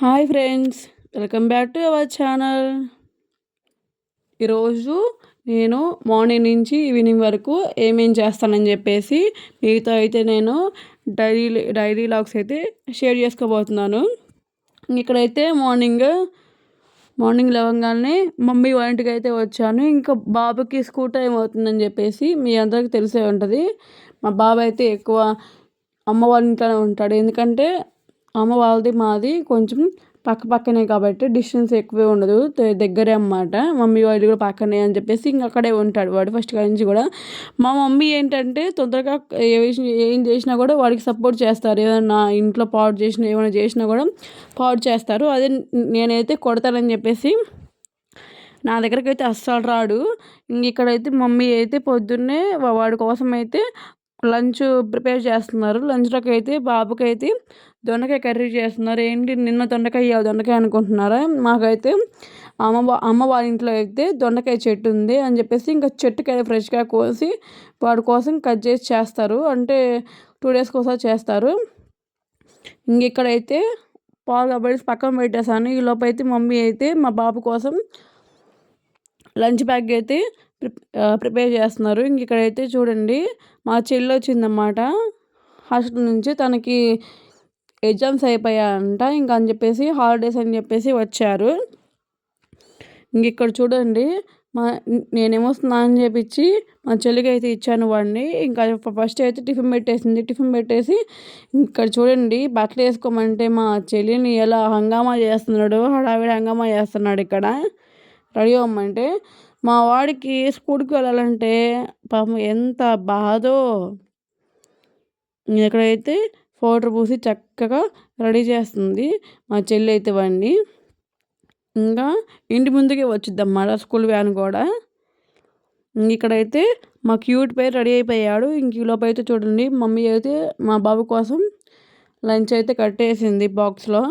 Hi friends welcome back to our channel. ఈరోజు నేను morning నుంచి ఈవినింగ్ వరకు ఏమేం చేస్తానని చెప్పేసి మీతో అయితే నేను డైరీ డైరీ లాగ్స్ అయితే షేర్ చేసుకోబోతున్నాను. ఇక్కడైతే మార్నింగ్ మార్నింగ్ లేవగానే మమ్మీ వంటికి అయితే వచ్చాను. ఇంకా బాబుకి స్కూల్ టైం అవుతుందని చెప్పేసి మీ అందరికీ తెలిసే ఉంటుంది. మా బాబు అయితే ఎక్కువ అమ్మ వాళ్ళ ఇంట్లోనే ఉంటాడు. ఎందుకంటే అమ్మ వాళ్ళది మాది కొంచెం పక్క పక్కనే కాబట్టి డిస్టెన్స్ ఎక్కువే ఉండదు. దగ్గరే అన్నమాట. మమ్మీ వాళ్ళు కూడా పక్కనే అని చెప్పేసి ఇంక అక్కడే ఉంటాడు వాడు ఫస్ట్ కాడి నుంచి కూడా. మా మమ్మీ ఏంటంటే తొందరగా ఏం చేసినా కూడా వాడికి సపోర్ట్ చేస్తారు. ఏదైనా ఇంట్లో పాడు చేసినా ఏమైనా చేసినా కూడా పాడు చేస్తారు. అదే నేనైతే కొడతానని చెప్పేసి నా దగ్గరికి అయితే అస్సలు రాడు. ఇంక ఇక్కడైతే మమ్మీ అయితే పొద్దున్నే వాడి కోసం అయితే లంచ్ ప్రిపేర్ చేస్తున్నారు. లంచ్లోకి అయితే బాబుకి అయితే దొండకాయ కర్రీ చేస్తున్నారు. ఏంటి? నిన్న దొండకాయ దొండకాయ అనుకుంటున్నారా? మాకైతే అమ్మ అమ్మ వాళ్ళ ఇంట్లో అయితే దొండకాయ చెట్టు ఉంది అని చెప్పేసి ఇంకా చెట్టుకాయ ఫ్రెష్గా కోసి వాడి కోసం కట్ చేసి చేస్తారు. అంటే టూ డేస్కి ఒకసారి చేస్తారు. ఇంక ఇక్కడైతే పాలు కాబట్టి పక్కన పెట్టేశాను. ఈ లోపు అయితే మమ్మీ అయితే మా బాబు కోసం లంచ్ బ్యాగ్ అయితే ప్రిపేర్ చేస్తున్నారు. ఇంక ఇక్కడైతే చూడండి మా చెల్లి వచ్చిందన్నమాట. హాస్టల్ నుంచి తనకి ఎగ్జామ్స్ అయిపోయాయంట. ఇంకా అని చెప్పేసి హాలిడేస్ అని చెప్పేసి వచ్చారు. ఇంక ఇక్కడ చూడండి మా నేనేమో స్నానం చేపించి మా చెల్లికి అయితే ఇచ్చాను వాడిని ఇంకా ఫస్ట్ అయితే టిఫిన్ పెట్టేసింది. టిఫిన్ పెట్టేసి ఇక్కడ చూడండి బట్టలు వేసుకోమంటే మా చెల్లిని ఎలా హంగామా చేస్తున్నాడు హడావిడి హంగామా చేస్తున్నాడు ఇక్కడ. రెడీ అవ్వమంటే మా వాడికి స్కూల్కి వెళ్ళాలంటే పాపం ఎంత బాధో. ఎక్కడైతే పౌడర్ పూసి చక్కగా రెడీ చేస్తుంది. మా చెల్లి అయితే వండి. ఇంకా ఇంటి ముందుకే వచ్చిద్దన్నమాట స్కూల్ వ్యాన్ కూడా. ఇక్కడైతే మా క్యూట్ పేరు రెడీ అయిపోయాడు. ఇంక ఈలోపు అయితే చూడండి మమ్మీ అయితే మా బాబు కోసం లంచ్ అయితే కట్టేసింది బాక్స్లో.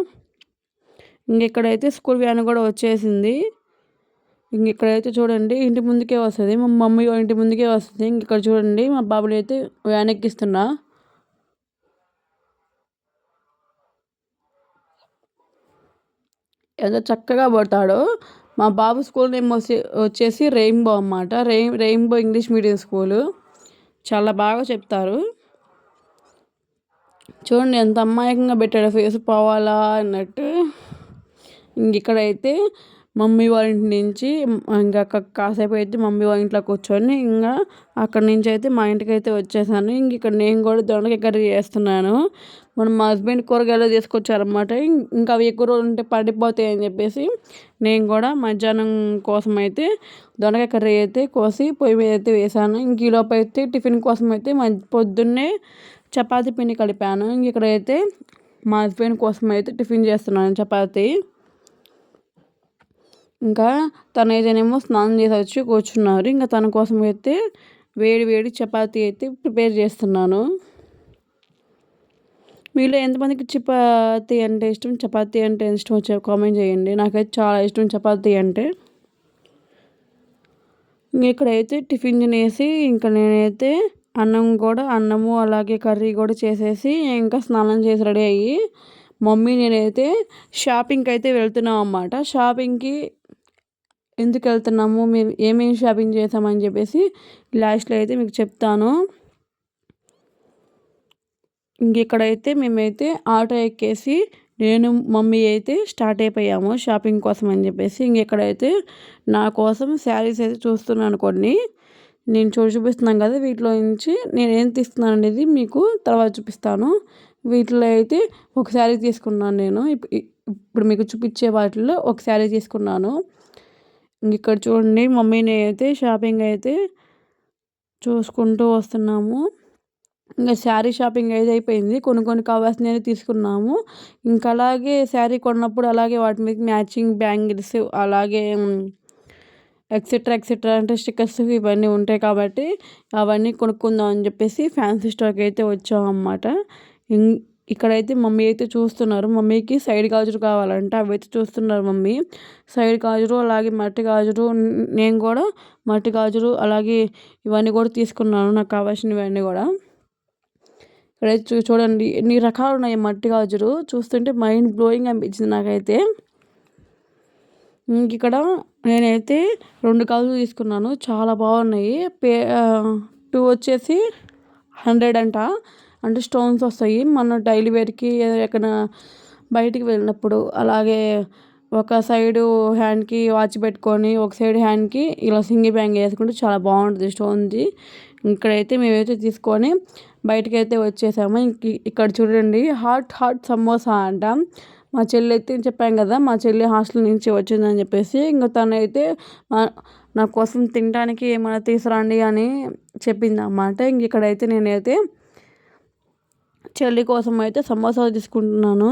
ఇంక ఇక్కడైతే స్కూల్ వ్యాన్ కూడా వచ్చేసింది. ఇంక ఇక్కడైతే చూడండి ఇంటి ముందుకే వస్తుంది. మా మమ్మీ ఇంటి ముందుకే వస్తుంది. ఇంక ఇక్కడ చూడండి మా బాబుని అయితే వ్యాన్ ఎక్కిస్తున్నా. ఎంత చక్కగా పడతాడో. మా బాబు స్కూల్ నేమ్ వచ్చేసి రెయిన్బో అన్నమాట. Rain rainbow English medium school. చాలా బాగా చెప్తారు. చూడండి ఎంత అమాయకంగా పెట్టాడు. ఫేస్ పోవాలా అన్నట్టు. ఇంక ఇక్కడైతే మమ్మీ వాళ్ళ ఇంటి నుంచి ఇంకా కాసేపు అయితే మమ్మీ వాళ్ళ ఇంట్లో కూర్చొని ఇంకా అక్కడి నుంచి అయితే మా ఇంటికి అయితే వచ్చేసాను. ఇంక ఇక్కడ నేను కూడా దొండకాయ కర్రీ చేస్తున్నాను. మన మా హస్బెండ్ కూరగాయలు తీసుకొచ్చారనమాట ఇంకా అవి ఎక్కువ రోజులు ఉంటే పడిపోతాయి అని చెప్పేసి నేను కూడా మధ్యాహ్నం కోసం అయితే దొండకాయ కర్రీ అయితే కోసి పొయ్యి మీద అయితే వేసాను. ఇంక ఈలోపు అయితే టిఫిన్ కోసం అయితే పొద్దున్నే చపాతీ పిండి కలిపాను. ఇంక ఇక్కడైతే మా హస్బెండ్ కోసం అయితే టిఫిన్ చేస్తున్నాను చపాతీ. ఇంకా తను స్నానం చేసి వచ్చి కూర్చున్నారు. ఇంకా తన కోసం అయితే వేడి వేడి చపాతీ అయితే ప్రిపేర్ చేస్తున్నాను. మీలో ఎంతమందికి చపాతీ అంటే ఇష్టం? చపాతీ అంటే ఇష్టం వచ్చే కామెంట్ చేయండి. నాకైతే చాలా ఇష్టం చపాతీ అంటే. ఇక్కడైతే టిఫిన్ తినేసి ఇంకా నేనైతే అన్నం కూడా అన్నము అలాగే కర్రీ కూడా చేసేసి ఇంకా స్నానం చేసి రెడీ అయ్యి మమ్మీ నేనైతే షాపింగ్కి అయితే వెళ్తున్నాం అన్నమాట. షాపింగ్కి ఎందుకు వెళ్తున్నాము మేము ఏమేమి షాపింగ్ చేసామని చెప్పేసి లాస్ట్లో అయితే మీకు చెప్తాను. ఇంక ఇక్కడైతే మేమైతే ఆటో ఎక్కేసి నేను మమ్మీ అయితే స్టార్ట్ అయిపోయాము షాపింగ్ కోసం అని చెప్పేసి. ఇంకెక్కడైతే నా కోసం శారీస్ అయితే చూస్తున్నాను కొన్ని. నేను చూ చూపిస్తున్నాను కదా వీటిలో నుంచి. నేను ఏం తీస్తున్నాను అనేది మీకు తర్వాత చూపిస్తాను. వీటిలో అయితే ఒక శారీ తీసుకున్నాను నేను. ఇప్పుడు మీకు చూపించే వాటిల్లో ఒక శారీ తీసుకున్నాను. ఇక్కడ చూడండి మమ్మీని అయితే షాపింగ్ అయితే చూసుకుంటూ వస్తున్నాము. ఇంకా శారీ షాపింగ్ అయితే అయిపోయింది. కొన్ని కొన్ని కావాల్సినవి తీసుకున్నాము. ఇంకా అలాగే శారీ కొన్నప్పుడు అలాగే వాటి మీద మ్యాచింగ్ బ్యాంగిల్స్ అలాగే ఎక్సెట్రా ఎక్సెట్రా అంటే స్టిక్కర్స్ ఇవన్నీ ఉంటాయి కాబట్టి అవన్నీ కొనుక్కుందాం అని చెప్పేసి ఫ్యాన్సీ స్టోర్కి అయితే వచ్చామన్నమాట. ఇక్కడైతే మమ్మీ అయితే చూస్తున్నారు. మమ్మీకి సైడ్ గాజులు కావాలంట. అవి అయితే చూస్తున్నారు మమ్మీ. సైడ్ గాజులు అలాగే మట్టి గాజులు నేను కూడా మట్టి గాజులు అలాగే ఇవన్నీ కూడా తీసుకున్నాను. నాకు కావాల్సినవన్నీ కూడా. ఇక్కడ చూ చూడండి ఎన్ని రకాలు ఉన్నాయి మట్టి గాజులు. చూస్తుంటే మైండ్ బ్లోయింగ్ అనిపించింది నాకైతే. ఇక్కడ నేనైతే రెండు గాజులు తీసుకున్నాను. చాలా బాగున్నాయి. పే టూ వచ్చేసి హండ్రెడ్ అంట. అంటే స్టోన్స్ వస్తాయి. మన డైలీ వేర్కి ఎక్కడ బయటికి వెళ్ళినప్పుడు అలాగే ఒక సైడు హ్యాండ్కి వాచ్ పెట్టుకొని ఒక సైడ్ హ్యాండ్కి ఇలా సింగి బ్యాంగ్ వేసుకుంటే చాలా బాగుంటుంది స్టోన్ది. ఇక్కడైతే మేమైతే తీసుకొని బయటకి అయితే వచ్చేసాము. ఇంక ఇక్కడ చూడండి హాట్ హాట్ సమోసా అంట. మా చెల్లి అయితే చెప్పాను కదా మా చెల్లి హాస్టల్ నుంచి వచ్చిందని చెప్పేసి ఇంకా తనైతే నా కోసం తినడానికి ఏమైనా తీసుకురండి అని చెప్పింది అన్నమాట ఇంక ఇక్కడైతే నేనైతే చెల్లి కోసం అయితే సమోసా తీసుకుంటున్నాను.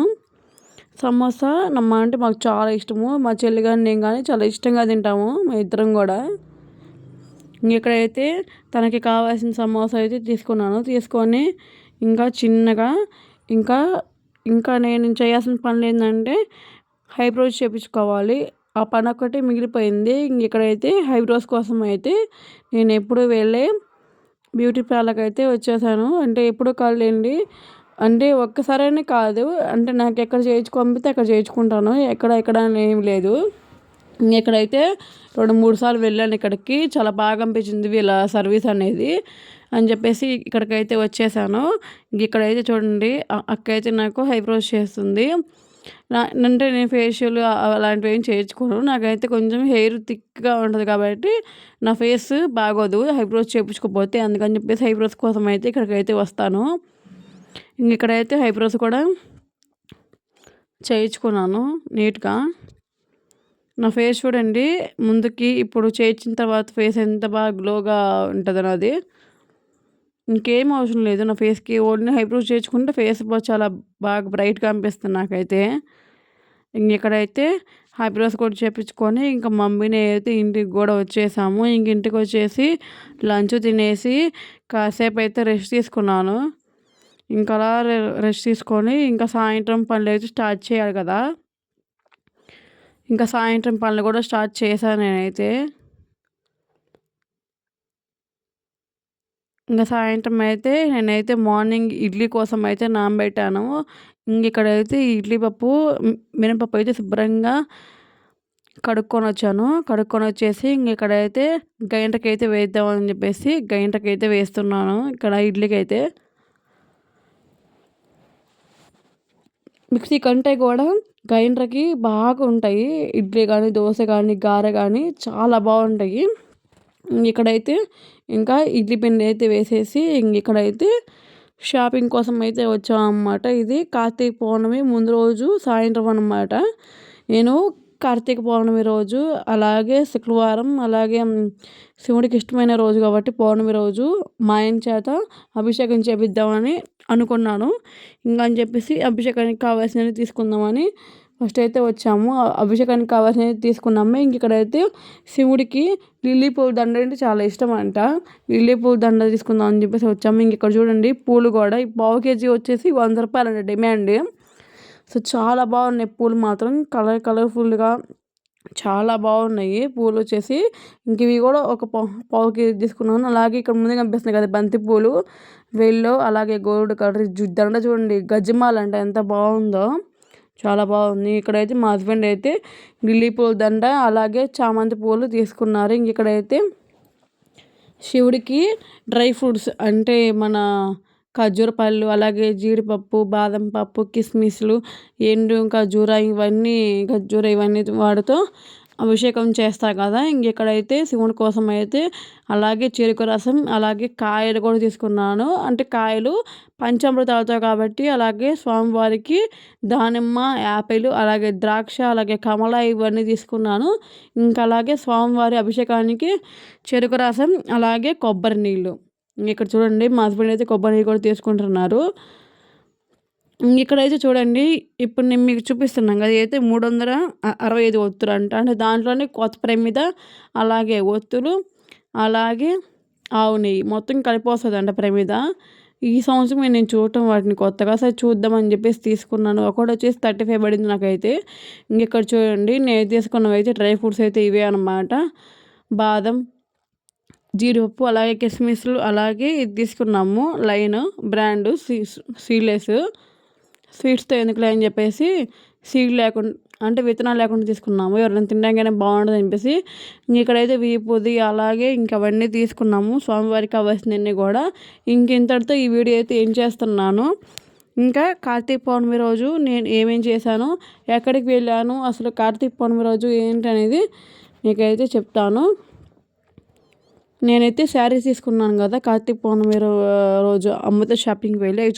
సమోసా నమ్మ అంటే మాకు చాలా ఇష్టము. మా చెల్లి కానీ నేను కానీ చాలా ఇష్టంగా తింటాము మా ఇద్దరం కూడా. ఇక్కడైతే తనకి కావాల్సిన సమోసా అయితే తీసుకున్నాను. తీసుకొని ఇంకా చిన్నగా ఇంకా ఇంకా నేను చేయాల్సిన పనులు ఏంటంటే హైబ్రోస్ చేయించుకోవాలి ఆ పని ఒక్కటే మిగిలిపోయింది. ఇక్కడైతే హైబ్రోస్ కోసం అయితే నేను ఎప్పుడు వెళ్ళే బ్యూటీ పార్లర్కి అయితే వచ్చేసాను. అంటే ఎప్పుడూ కాదులేండి. అంటే ఒక్కసారైనా కాదు. అంటే నాకు ఎక్కడ చేయించుకో పంపితే అక్కడ చేయించుకుంటాను. ఎక్కడ ఎక్కడ ఏం లేదు. ఇక్కడైతే రెండు మూడు సార్లు వెళ్ళాను ఇక్కడికి. చాలా బాగా అనిపించింది వీళ్ళ సర్వీస్ అనేది అని చెప్పేసి ఇక్కడికైతే వచ్చేసాను. ఇక్కడైతే చూడండి. అక్క అయితే నాకు హైబ్రోస్ చేస్తుంది. అంటే నేను ఫేషియల్ అలాంటివి ఏం చేయించుకోను. నాకైతే కొంచెం హెయిర్ థిక్గా ఉంటుంది కాబట్టి నా ఫేస్ బాగోదు. హైబ్రోస్ చేయించుకోకపోతే అందుకని చెప్పేసి హైబ్రోస్ కోసం అయితే ఇక్కడికైతే వస్తాను. ఇంక ఇక్కడైతే ఐబ్రోస్ కూడా చేయించుకున్నాను నీట్గా నా ఫేస్ చూడండి ముందుకి ఇప్పుడు చేయించిన తర్వాత ఫేస్ ఎంత బాగా గ్లోగా ఉంటుంది నాది ఇంకేం అవసరం లేదు. నా ఫేస్కి ఓన్లీ హైబ్రోస్ చేసుకుంటే ఫేస్ చాలా బాగా బ్రైట్గా అనిపిస్తుంది నాకైతే. ఇంకెక్కడైతే హైబ్రోస్ కూడా చేపించుకొని ఇంకా మమ్మీని అయితే ఇంటికి కూడా వచ్చేసాము. ఇంక ఇంటికి వచ్చేసి లంచ్ తినేసి కాసేపు అయితే రెస్ట్ తీసుకున్నాను. ఇంకా అలా రెస్ట్ తీసుకొని ఇంకా సాయంత్రం పనులు అయితే స్టార్ట్ చేయాలి కదా. ఇంకా సాయంత్రం పనులు కూడా స్టార్ట్ చేశాను నేనైతే. ఇంకా సాయంత్రం అయితే నేనైతే మార్నింగ్ ఇడ్లీ కోసం అయితే నానబెట్టాను ఇంక ఇక్కడైతే ఇడ్లీ పప్పు మినపప్పు అయితే శుభ్రంగా కడుక్కొని వచ్చాను. కడుక్కొని వచ్చేసి ఇంక ఇక్కడైతే గైంటకైతే వేద్దామని చెప్పేసి గైంటకైతే వేస్తున్నాను ఇక్కడ ఇడ్లీకి అయితే మిక్సీ కంటే కూడా గ్రైండర్కి బాగా ఉంటాయి ఇడ్లీ కానీ దోశ కానీ గారె కానీ చాలా బాగుంటాయి. ఇక్కడైతే ఇంకా ఇడ్లీ పిండి అయితే వేసేసి ఇక్కడైతే షాపింగ్ కోసం అయితే వచ్చామన్నమాట. ఇది కార్తీక పౌర్ణమి ముందు రోజు సాయంత్రం అన్నమాట. నేను కార్తీక పౌర్ణమి రోజు అలాగే శుక్రవారం అలాగే శివుడికి ఇష్టమైన రోజు కాబట్టి పౌర్ణమి రోజు మా ఆయన చేత అభిషేకం చేపిద్దామని అనుకున్నాను. ఇంకా అని చెప్పేసి అభిషేకానికి కావాల్సినవి తీసుకుందామని ఫస్ట్ అయితే వచ్చాము అభిషేకానికి కావాల్సినవి తీసుకున్నాము. ఇంక ఇక్కడైతే శివుడికి లిల్లీ పూల దండ అంటే చాలా ఇష్టం అంట. లిల్లీ పూల దండ తీసుకుందాం అని చెప్పేసి వచ్చాము. ఇంక ఇక్కడ చూడండి పూలు కూడా. ఈ పావు కేజీ వచ్చేసి వంద రూపాయలు అంట డిమాండ్. సో చాలా బాగున్నాయి పూలు మాత్రం. కలర్ కలర్ఫుల్గా చాలా బాగున్నాయి. పూలు వచ్చేసి ఇంక ఇవి కూడా ఒక పావు కేజీ తీసుకున్నాను. అలాగే ఇక్కడ ముందే కనిపిస్తున్నాయి కదా బంతి పూలు వేల్లో అలాగే గోల్డ్ కలర్ దండ చూడండి. గజమాల అంటే ఎంత బాగుందో. చాలా బాగుంది. ఇక్కడైతే మా హస్బెండ్ అయితే లిల్లీ పూల దండ అలాగే చామంతి పూలు తీసుకున్నారు. ఇంక ఇక్కడైతే శివుడికి డ్రై ఫ్రూట్స్ అంటే మన ఖర్జూర పళ్ళు అలాగే జీడిపప్పు బాదం పప్పు కిస్మిస్లు ఎండు ఖర్జూర ఇవన్నీ ఖర్జూర ఇవన్నీ వాడుతూ అభిషేకం చేస్తారు కదా. ఇంకెక్కడైతే శివుని కోసం అయితే అలాగే చెరుకు రసం అలాగే కాయలు కూడా తీసుకున్నాను. అంటే కాయలు పంచామృతాలతో కాబట్టి అలాగే స్వామివారికి దానిమ్మ యాపిల్ అలాగే ద్రాక్ష అలాగే కమల ఇవన్నీ తీసుకున్నాను. ఇంకా అలాగే స్వామివారి అభిషేకానికి చెరుకు రసం అలాగే కొబ్బరి నీళ్ళు. ఇక్కడ చూడండి మా హస్బెండ్ అయితే కొబ్బరి నీళ్ళు కూడా తీసుకుంటున్నారు. ఇక్కడైతే చూడండి ఇప్పుడు నేను మీకు చూపిస్తున్నాను కదా అయితే మూడు వందల అరవై ఐదు ఒత్తులు అంట. అంటే దాంట్లోనే కొత్త ప్రమిద అలాగే ఒత్తులు అలాగే ఆవు నెయ్యి మొత్తం కలిపి వస్తుంది అంట ప్రమిద ఈ సంవత్సరం నేను చూడటం వాటిని కొత్తగా సరే చూద్దామని చెప్పేసి తీసుకున్నాను. ఒకటి వచ్చేసి థర్టీ ఫైవ్ పడింది నాకైతే. ఇంకెక్కడ చూడండి నేను తీసుకున్నవి అయితే డ్రై ఫ్రూట్స్ అయితే ఇవే అనమాట బాదం జీడిపప్పు అలాగే కిస్మిస్లు అలాగే ఇది తీసుకున్నాము. లైన్ బ్రాండ్ సీ సీలెస్ స్వీట్స్తో ఎందుకులే అని చెప్పేసి సీడ్ లేకుండా అంటే విత్తనాలు లేకుండా తీసుకున్నాము. ఎవరైనా తినడానికైనా బాగుంటుంది అనిపేసి ఇక్కడైతే వీపుది అలాగే ఇంకా అవన్నీ తీసుకున్నాము. స్వామివారికి కావాల్సినవన్నీ కూడా. ఇంక ఇంతటితో ఈ వీడియో అయితే ఏం చేస్తున్నాను. ఇంకా కార్తీక పౌర్ణమి రోజు నేను ఏమేం చేశాను ఎక్కడికి వెళ్ళాను అసలు కార్తీక పౌర్ణమి రోజు ఏంటి అనేది మీకైతే చెప్తాను. నేనైతే శారీస్ తీసుకున్నాను కదా కార్తీక పౌర్ణమి రోజు అమ్మతో షాపింగ్కి వెళ్ళి అవి